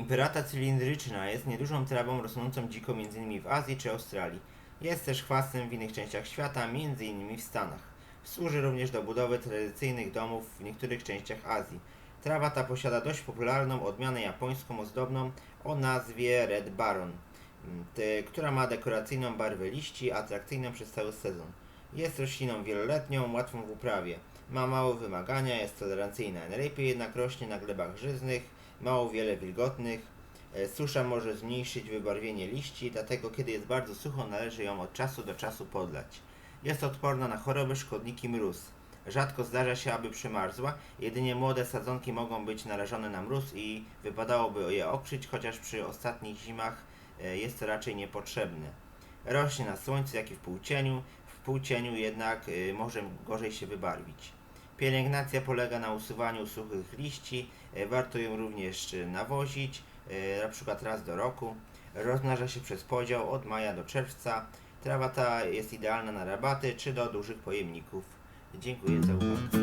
Imperata cylindryczna jest niedużą trawą rosnącą dziko m.in. w Azji czy Australii. Jest też chwastem w innych częściach świata, m.in. w Stanach. Służy również do budowy tradycyjnych domów w niektórych częściach Azji. Trawa ta posiada dość popularną odmianę japońską ozdobną o nazwie Red Baron, która ma dekoracyjną barwę liści, atrakcyjną przez cały sezon. Jest rośliną wieloletnią, łatwą w uprawie. Ma małe wymagania, jest tolerancyjna. Najlepiej jednak rośnie na glebach żyznych, mało wiele wilgotnych. E, Susza może zmniejszyć wybarwienie liści, dlatego kiedy jest bardzo sucho, należy ją od czasu do czasu podlać. Jest odporna na choroby, szkodniki, mróz. Rzadko zdarza się, aby przymarzła, jedynie młode sadzonki mogą być narażone na mróz i wypadałoby je okryć, chociaż przy ostatnich zimach e, jest to raczej niepotrzebne. Rośnie na słońcu, jak i w półcieniu, półcieniu jednak y, może gorzej się wybarwić. Pielęgnacja polega na usuwaniu suchych liści, e, warto ją również y, nawozić, e, na przykład raz do roku. Rozmnaża się przez podział od maja do czerwca. Trawa ta jest idealna na rabaty czy do dużych pojemników. Dziękuję za uwagę.